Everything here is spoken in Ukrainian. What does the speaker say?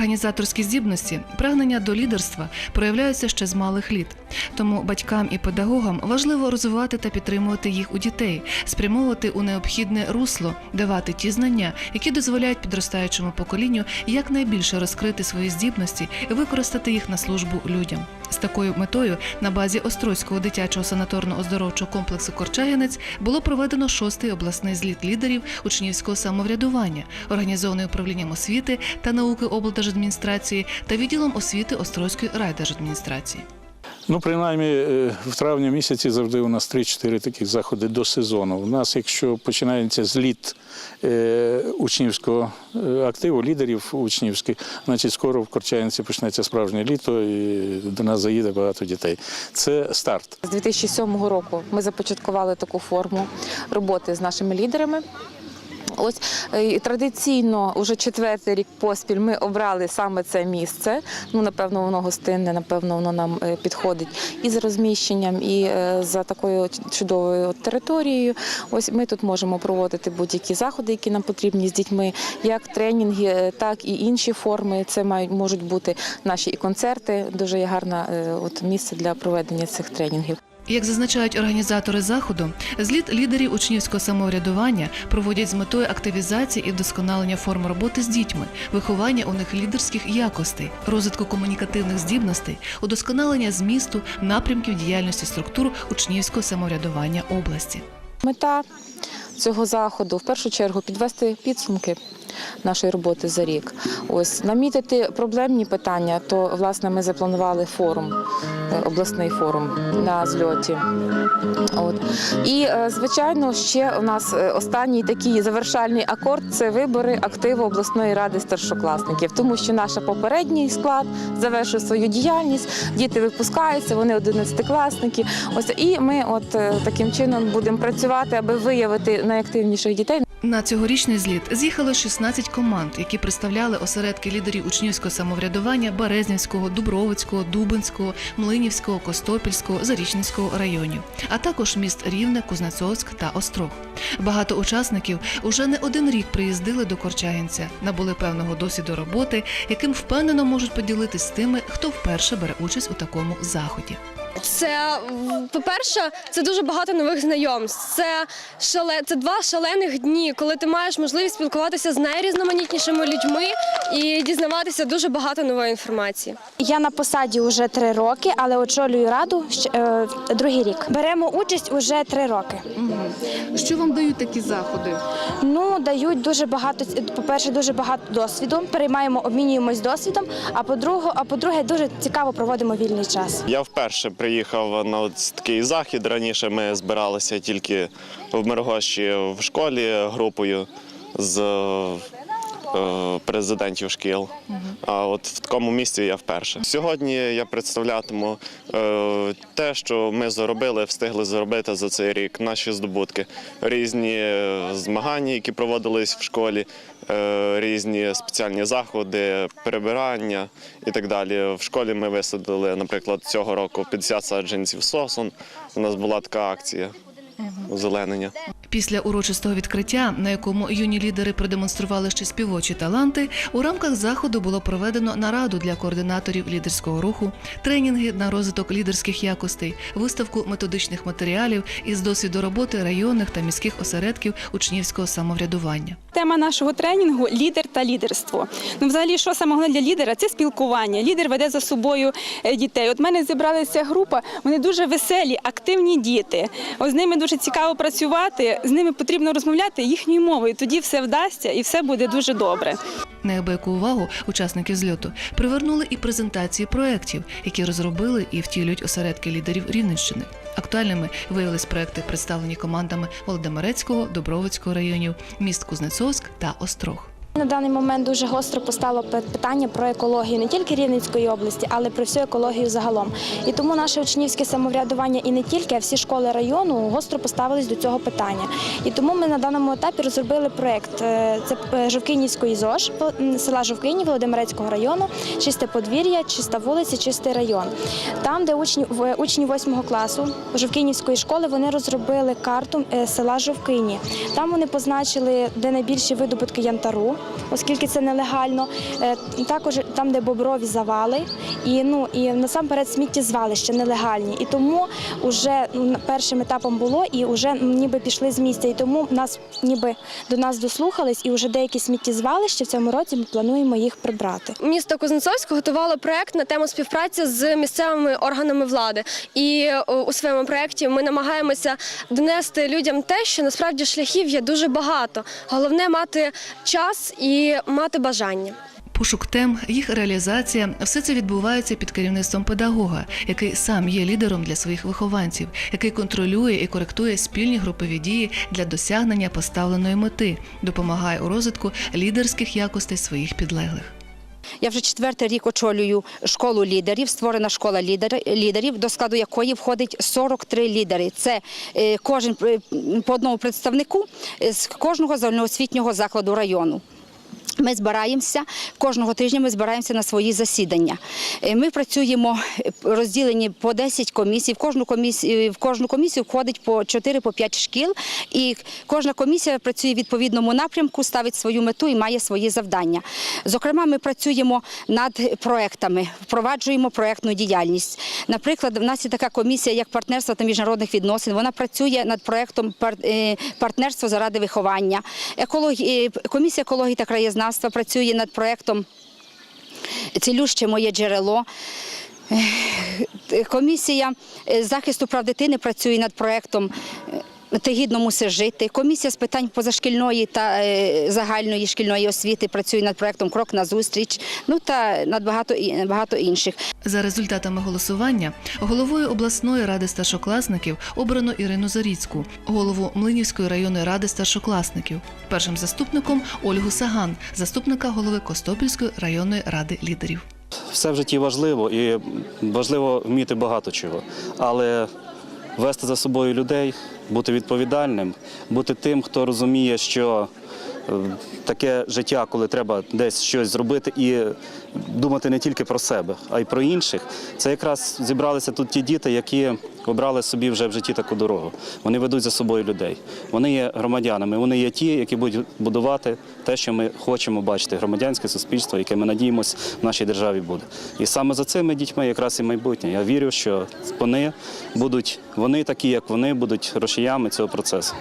Організаторські здібності, прагнення до лідерства проявляються ще з малих літ. Тому батькам і педагогам важливо розвивати та підтримувати їх у дітей, спрямовувати у необхідне русло, давати ті знання, які дозволяють підростаючому поколінню якнайбільше розкрити свої здібності і використати їх на службу людям. З такою метою на базі Острозького дитячого санаторно-оздоровчого комплексу Корчагінець було проведено шостий обласний зліт лідерів учнівського самоврядування, організований управлінням освіти та науки облдержадміністрації та відділом освіти Острозької райдержадміністрації. Ну, принаймні, е, в травні місяці завжди у нас 3-4 таких заходи до сезону. У нас, якщо починається зліт е, учнівського е, активу, лідерів учнівських, значить скоро в Корчаїнці почнеться справжнє літо і до нас заїде багато дітей. Це старт. З 2007 року ми започаткували таку форму роботи з нашими лідерами. Ось е, традиційно, уже четвертий рік поспіль, ми обрали саме це місце. Ну, напевно, воно гостинне, напевно, воно нам е, підходить і з розміщенням, і е, за такою чудовою територією. Ось ми тут можемо проводити будь-які заходи, які нам потрібні з дітьми, як тренінги, так і інші форми. Це мають можуть бути наші і концерти. Дуже є гарне от місце для проведення цих тренінгів. Як зазначають організатори заходу, зліт лідерів учнівського самоврядування проводять з метою активізації і вдосконалення форм роботи з дітьми, виховання у них лідерських якостей, розвитку комунікативних здібностей, удосконалення змісту, напрямків діяльності структур учнівського самоврядування області. Мета цього заходу в першу чергу підвести підсумки нашої роботи за рік. Ось намітити проблемні питання. То власне ми запланували форум, е, обласний форум на зльоті. От і е, звичайно, ще у нас е, останній такий завершальний акорд це вибори активу обласної ради старшокласників, тому що наш попередній склад завершив свою діяльність. Діти випускаються, вони одинадцятикласники. Ось і ми, от таким чином, будемо працювати, аби виявити найактивніших дітей. На цьогорічний зліт з'їхало 16 команд, які представляли осередки лідерів учнівського самоврядування Березнівського, Дубровицького, Дубинського, Млинівського, Костопільського, Зарічненського районів, а також міст Рівне, Кузнецовськ та Острог. Багато учасників уже не один рік приїздили до Корчагінця, набули певного досвіду роботи, яким впевнено можуть поділитись з тими, хто вперше бере участь у такому заході. Це, по-перше, це дуже багато нових знайомств. Це шале, це два шалених дні, коли ти маєш можливість спілкуватися з найрізноманітнішими людьми і дізнаватися дуже багато нової інформації. Я на посаді вже три роки, але очолюю раду е, другий рік. Беремо участь уже три роки. Що вам дають такі заходи? Ну дають дуже багато. По-перше, дуже багато досвіду. Переймаємо, обмінюємось досвідом. А по-друге, а по-друге, дуже цікаво проводимо вільний час. Я вперше приїхав на такий захід. Раніше ми збиралися тільки в Мергощі в школі групою з президентів шкіл. А от в такому місці я вперше. Сьогодні я представлятиму е, те, що ми заробили, встигли заробити за цей рік. Наші здобутки, різні е, змагання, які проводились в школі, е, різні спеціальні заходи, прибирання і так далі. В школі ми висадили, наприклад, цього року 50 саджанців сосон. У нас була така акція озеленення. Після урочистого відкриття, на якому юні лідери продемонстрували ще співочі таланти, у рамках заходу було проведено нараду для координаторів лідерського руху, тренінги на розвиток лідерських якостей, виставку методичних матеріалів із досвіду роботи районних та міських осередків учнівського самоврядування. Тема нашого тренінгу лідер та лідерство. Ну, взагалі, що саме головне для лідера це спілкування. Лідер веде за собою е, дітей. От мене зібралася група, вони дуже веселі, активні діти. От з ними дуже цікаво працювати, з ними потрібно розмовляти їхньою мовою. Тоді все вдасться і все буде дуже добре. Неабияку увагу учасники зльоту привернули і презентації проєктів, які розробили і втілюють осередки лідерів Рівненщини. Актуальними виявились проекти, представлені командами Володимирецького, Добровицького районів, міст Кузнецовськ та Острог. На даний момент дуже гостро постало питання про екологію не тільки Рівненської області, але про всю екологію загалом. І тому наше учнівське самоврядування і не тільки, а всі школи району гостро поставились до цього питання. І тому ми на даному етапі розробили проєкт. Е, Це е, Жовкинівської ЗОЖ села Жовкині Володимирецького району, чисте подвір'я, чиста вулиця, чистий район. Там, де учні в- учні 8 класу Жовкинівської школи, вони розробили карту е, села Жовкині. Там вони позначили, де найбільші видобутки янтару оскільки це нелегально. Е, Також там, де боброві завали, і ну і насамперед сміттєзвалища нелегальні. І тому вже ну, першим етапом було, і вже ніби пішли з місця. І тому нас ніби до нас дослухались, і вже деякі сміттєзвалища в цьому році ми плануємо їх прибрати. Місто Кузнецовськ готувало проект на тему співпраці з місцевими органами влади. І у своєму проєкті ми намагаємося донести людям те, що насправді шляхів є дуже багато. Головне мати час і мати бажання. Пошук тем, їх реалізація все це відбувається під керівництвом педагога, який сам є лідером для своїх вихованців, який контролює і коректує спільні групові дії для досягнення поставленої мети, допомагає у розвитку лідерських якостей своїх підлеглих. Я вже четвертий рік очолюю школу лідерів. Створена школа лідерів, до складу якої входить 43 лідери. Це е, кожен е, по одному представнику е, з кожного загальноосвітнього закладу району. Ми збираємося кожного тижня. Ми збираємося на свої засідання. Е, Ми працюємо е, розділені по 10 комісій. В кожну комісію в кожну комісію входить по 4 по 5 шкіл, і кожна комісія працює в відповідному напрямку, ставить свою мету і має свої завдання. Зокрема, ми працюємо над проектами, впроваджуємо проектну діяльність. Наприклад, в нас є така комісія, як партнерство та міжнародних відносин. Вона працює над проектом пар- е, партнерство заради виховання. Екологі... е, Комісія екології та краєзнавства працює над проектом Цілюще моє джерело. Комісія е, захисту прав дитини працює над проектом е, Ти гідно мусиш жити. Комісія з питань позашкільної та е, загальної шкільної освіти працює над проектом Крок на зустріч. Ну та над багато і- багато інших. За результатами голосування головою обласної ради старшокласників обрано Ірину Заріцьку, голову Млинівської районної ради старшокласників, першим заступником Ольгу Саган, заступника голови Костопільської районної ради лідерів. Все в житті важливо і важливо вміти багато чого. Але вести за собою людей, бути відповідальним, бути тим, хто розуміє, що таке життя, коли треба десь щось зробити і думати не тільки про себе, а й про інших. Це якраз зібралися тут ті діти, які обрали собі вже в житті таку дорогу. Вони ведуть за собою людей. Вони є громадянами, вони є ті, які будуть будувати те, що ми хочемо бачити, громадянське суспільство, яке ми надіємося в нашій державі буде. І саме за цими дітьми якраз і майбутнє. Я вірю, що вони будуть, вони такі, як вони, будуть рушіями цього процесу.